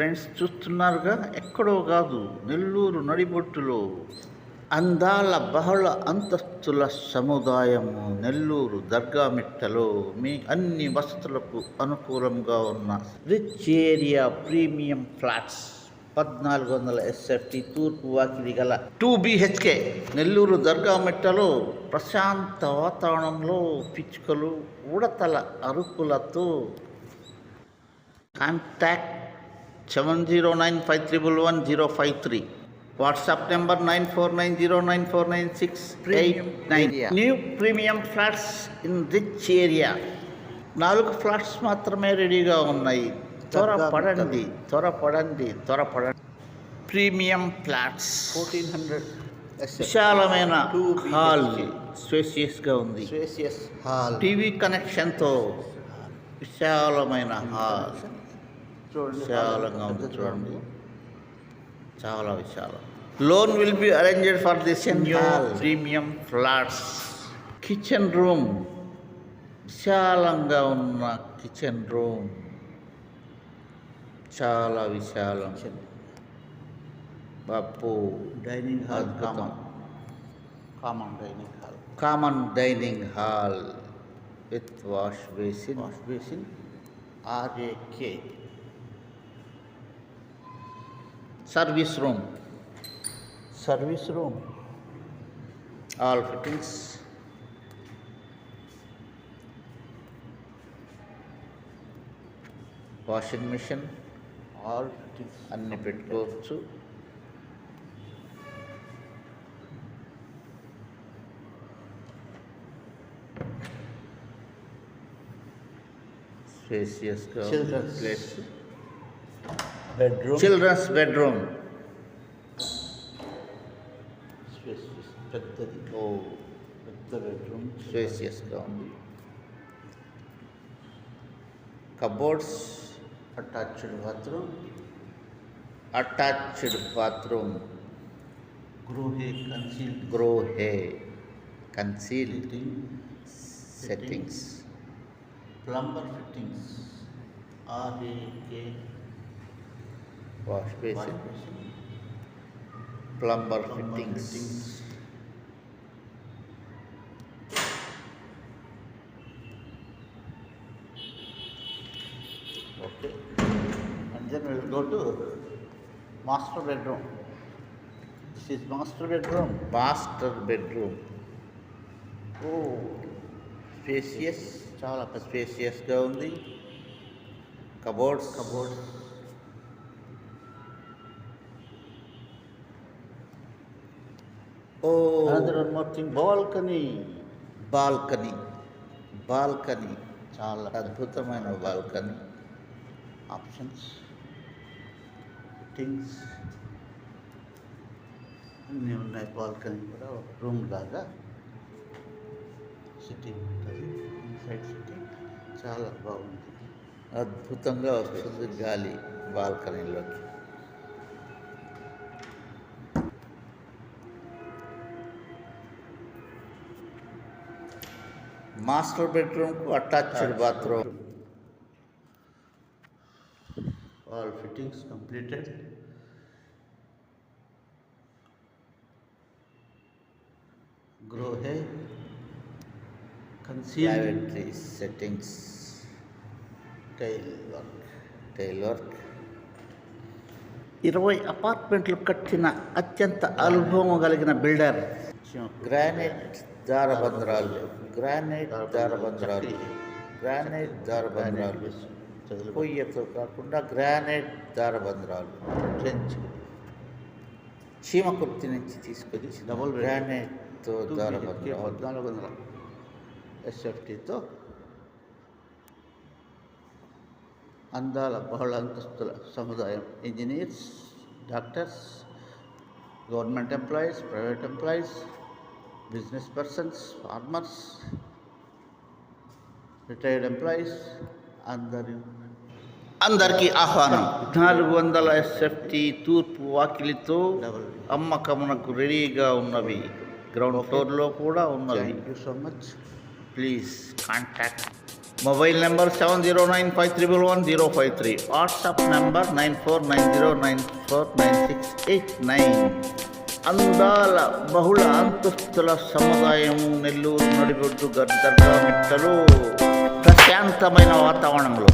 Friends చూస్తున్నారుగా? ఎక్కడో కాదు నెల్లూరు నడిబొట్టులో. అందాల బహుళ అంతస్తుల సముదాయము నెల్లూరు దర్గామిట్టలో మీ అన్ని వసతులకు అనుకూలంగా ఉన్న రిచ్ ఏరియా ప్రీమియం ఫ్లాట్స్. పద్నాలుగు వందల ఎస్ఎఫ్టీ తూర్పు వాకిలి గల టూ బిహెచ్కే నెల్లూరు దర్గామిట్టలో ప్రశాంత వాతావరణంలో పిచ్చుకలు ఉడతల అరుపులతో contact seven zero nine five triple one zero five three WhatsApp number nine four nine zero nine four nine six eight nine new premium flats in rich area నాలుగు flats మాత్రమే రెడీగా ఉన్నాయి. త్వరపడండి త్వరపడండి త్వరపడండి ప్రీమియం ఫ్లాట్స్ ఫోర్టీన్ హండ్రెడ్ విశాలమైన 2 hall. స్పేసియస్గా ఉంది. స్పేసియస్ హాల్ టీవీ కనెక్షన్తో విశాలమైన hall విశాలంగా ఉంది చూడండి చాలా విశాలం loan will be arranged for this new premium flats kitchen room విశాలంగా ఉన్న కిచెన్ రూమ్ చాలా విశాలం బాపు డైనింగ్ హాల్ అద్భుతం. Common common dining hall common dining hall with wash basin wash basin RAK Service room service room all fittings washing machine all అన్ని పెట్టుకోవచ్చు స్పేసియస్గా Children's. place bedroom children's bedroom spacious పెద్దది ఓ పెద్ద bedroom స్పేసియస్గా ఉంది cupboards attached bathroom attached bathroom Grohe concealed Grohe concealed fitting settings plumber fittings RAK wash basin plumber fittings okay Anjan will master bedroom this is master bedroom master bedroom oh spacious చాలా స్పేసియస్గా ఉంది. Cupboards cupboards ఓ. Another one more thing, balcony. Balcony. Balcony. చాలా అద్భుతమైన balcony. Options fittings అన్నీ ఉన్నాయి balcony కూడా. ఒక రూమ్ లాగా. సిట్టింగ్ ఉంటుంది. ఇన్సైడ్ సిట్టింగ్ చాలా బాగుంది. అద్భుతంగా వస్తుంది గాలి బాల్కనీలోకి. Master బెడ్రూమ్కు attached bathroom all fittings completed Grohe concealed lavatory settings tile work tile work ఇరవై అపార్ట్మెంట్లు కట్టిన అత్యంత అనుభవం కలిగిన బిల్డర్ గ్రానైట్ దారబంధ్రాలు గ్రానైట్ దారబంధ్రాలు గ్రానైట్ దారబంధ్రాలు పొయ్యతో కాకుండా గ్రానైట్ దారబంధ్రాలు ట్రెంచ్ చీమకుర్తి నుంచి తీసుకొచ్చి డబుల్ బెడ్. గ్రానైట్తో దారబంధ్రాలు పద్నాలుగు వందల ఎస్ఎఫ్టీతో అందాల బహుళ అంతస్తుల సముదాయం engineers doctors government employees private employees business persons, farmers, retired employees అందరి అందరికీ ఆహ్వానం నాలుగు వందల ఎస్ఎఫ్టీ తూర్పు వాకిలితో అమ్మకమునకు రెడీగా ఉన్నవి గ్రౌండ్ ఫ్లోర్లో కూడా ఉన్నవి thank you so much please contact mobile number seven zero nine five triple one zero five three WhatsApp number nine four nine zero nine four nine six eight nine అందాల బహుళ అంతస్తుల సముదాయం నెల్లూరు నడిబొడ్డు గద్దర్గా మిట్టలు. ప్రశాంతమైన వాతావరణంలో